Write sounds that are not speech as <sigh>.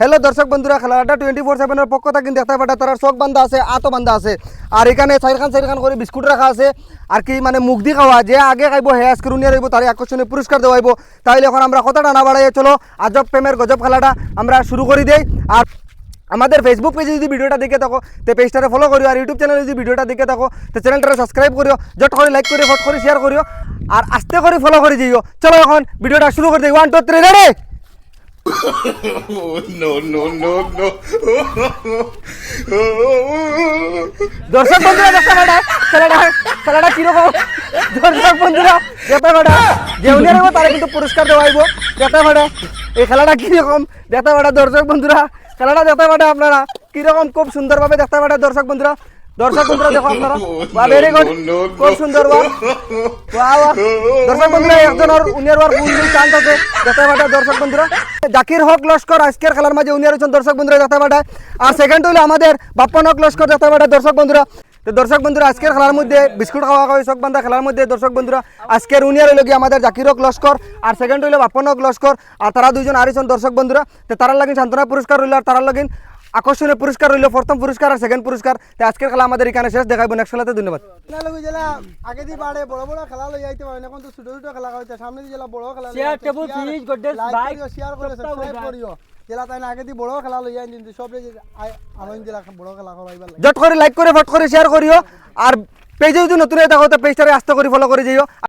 Hello দর্শক বন্ধুরা, খেলাটা টোয়েন্টি ফোর সেভেনের পক্ষ থেকে দেখতে পাটা তারা চোখ বান্ধা আছে, আতো বান্ধা আছে। আর এখানে চাইরখান চাইরখান করে বিস্কুট রাখা আছে। আর কি মানে মুখ দি খাওয়া, যে আগে খাইব, হে আজকে রুনিয়া রইব তার আকর্ষণীয় পুরস্কার দেওয়াইব। তাহলে এখন আমরা কথাটা না বাড়াই চলো, আজব প্রেমের গজব খেলাটা আমরা শুরু করে দেই। আর আমাদের ফেসবুক পেজে যদি ভিডিওটা দেখে থাকো, তো পেজটারে ফলো করিও, আর ইউটিউব চ্যানেলে যদি ভিডিওটা দেখে থাকো, তো চ্যানেলটারে সাবস্ক্রাইব করিও, জট করে লাইক করিও, ফট করে শেয়ার করিও, আর আস্তে করে ফলো করে দিও চলো এখন ভিডিওটা শুরু করে দিই। ওয়ান টু থ্রি রেডি দর্শক বন্ধুরা পাটা খেলাটা খেলাটা কীরকম দর্শক বন্ধুরা পাটা যে উনি আনব তারা কিন্তু পুরস্কার দেওয়াইব দেখতে পাটা এই খেলাটা কীরকম পাটা দর্শক বন্ধুরা, খেলাটা দেখতে পাটা আপনারা। কীরকম খুব সুন্দরভাবে দেখতে পাটা দর্শক বন্ধুরা। দর্শক বন্ধুরা দেখো আপনারা। <laughs> ভেরি গুড খুব সুন্দর বাহ, বাহ। দর্শক বন্ধুরা একজনের উনিয়ার বার কোন দিন চান্স আছে। দেখতে পাটা দর্শক বন্ধুরা জাকির হক লস্কর আজকের খেলার মাঝে উনিয়ার হচ্ছেন দর্শক বন্ধুরা দেখতে পাটা আর সেকেন্ড হইল আমাদের বাপ্পন হক লস্কর দেখতে পাটা দর্শক বন্ধুরা তো দর্শক বন্ধুরা আজকের খেলার মধ্যে বিস্কুট খাওয়া খাওয়া চোখ বান্ধা খেলার মধ্যে দর্শক বন্ধুরা আজকের উনিয়ার হইল গিয়ে আমাদের জাকির হক লস্কর। আর সেকেন্ড হইল বাপ্পন হক লস্কর। আর তারা দুইজন আরিছেন দর্শক বন্ধুরা তো তারার লাগিন সান্ত্বনা পুরস্কার রইল আর তারার লাগিন আকর্ষণীয় পুরস্কার রইল প্রথম পুরস্কার আর সেকেন্ড পুরস্কার। তো আজকের খেলা আমাদের এখানে শেষ দেখাবো নেক্সট খেলাতে ধন্যবাদ। আগে দি বাড়ে বড় বড় খেলা লই যাইতে পারে এখন তো ছোট ছোট খেলা হইতে সামনে দি জেলা বড় খেলা fridge, Godrej, bike, শেয়ার করে সাবস্ক্রাইব করিও। জেলা তাই না আগে দি বড় খেলা লই যাই কিন্তু সব আনন্দ জেলা বড় খেলা করাইবার লাগে। জট করে লাইক করে ফট করে শেয়ার করিও। আর পেজে যদি নতুন এটা তো পেজটারে আস্তে করে ফলো করে যাইও।